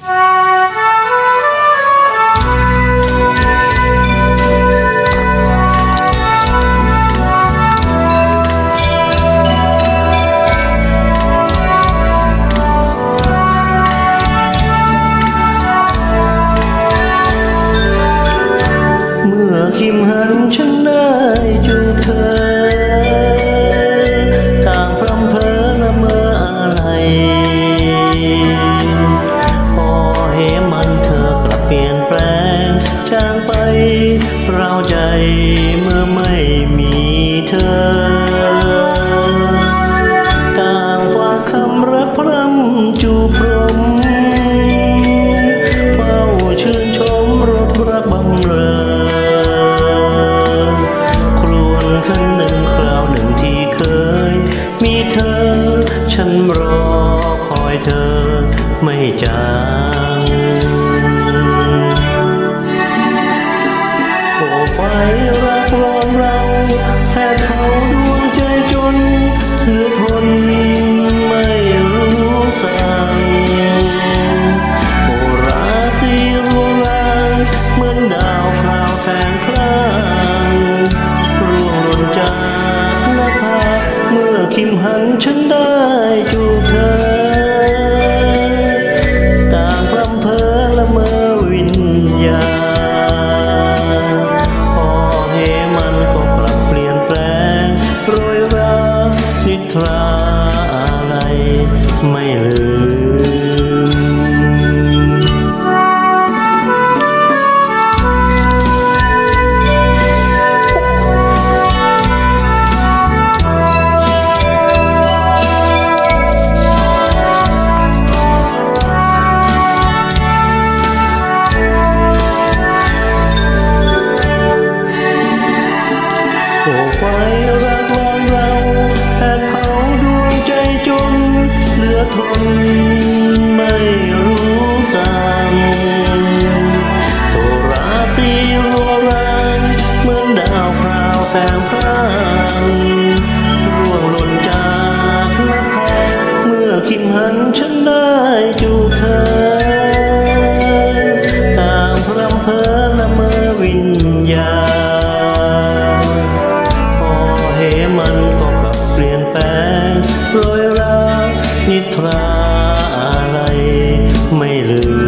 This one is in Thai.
เเมื่อไม่มีเธอ ต่างฝากคำรักพร่ำจูบรมเฝ้าชื่นชมรถรักบำเรอครวนครั้งหนึ่งคราวหนึ่งที่เคย มีเธอ ฉันรอคอยเธอไม่จาง เมื่อคิ แสงพร่างร่วงหล่นจากหน้าผาเมื่อคิมหันฉันได้จูบเธอ ตางพรำเพอละเมอวิญญาณพอเหมันก็กลับเปลี่ยนแปลงโรยรานิทราอะไรไม่ลืม